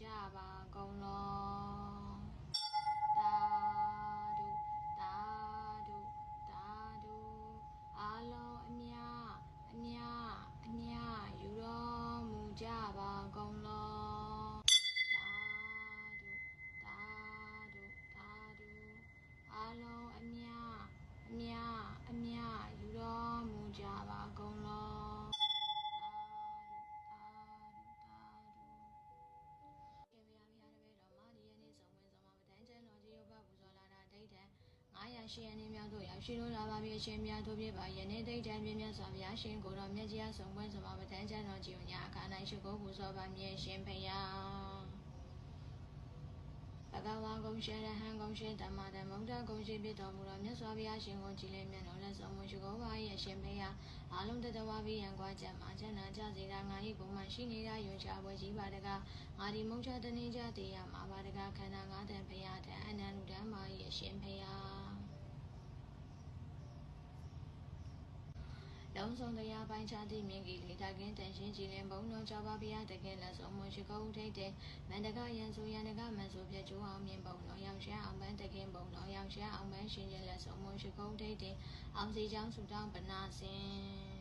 ကြပါကုန် ရှင်ရင်းမြောက်တို့ရောက်ရှိလို့လာပါပြီအရှင်မြတ်တို့ပြပါယနေ့ဒိဋ္ဌံပြည့်မြတ်စွာဘုရားရှင်ကိုတော်မြတ်ကြီးအဆုံးဝင်ဆုံးမှာပဒန်းကျန်တော်ကြီးကိုညာအခါ၌ရှိခိုးပူဇော်ပါမြဲရှင်ဖယားဘဂဝါကုံရှေရဟံကုံရှေဓမ္မဓမ္မုဒ္ဒကုံရှေပြတော်မူတော်မြတ်စွာဘုရားရှင်ကိုကြည်လင်မြတ်တော်လက်ဆောင်မရှိခိုးပါရဲ့ရှင်ဖယားအာလုံးတတဝါဘိယံကွာချက်မှာချက်နာကြစေတာငါ၏ဘုံမှရှိနေတာယွန်ချပွဲကြီးပါတကားငါဒီမုံချတနေကြတရားမှာပါတကားခန္ဓာငါးတန်ဖယားတန်အနန္တုတံမာရဲ့ရှင်ဖ ယားလုံးစုံတရားပိုင်းခြားသည့်မြင်ကြီးလေတကင်းတန်ရှင်းကြည်လင်ဘုံတော်ကြောပါဘုရားတကယ်လက်ဆုံးမရှိကုန်းထိတ်တဲ့မန္တကရန်ဆိုရန်တကမန်ဆိုပြကျိုးအောင်မြင်ဘုံတော်ရောင်ရှားအောင်ပန်းတကင်းဘုံတော်ရောင်ရှားအောင်ပန်းရှင်ရဲ့လက်ဆုံးမရှိကုန်းထိတ်တဲ့အောင်စီချောင်းဆူတောင်းပနာစင်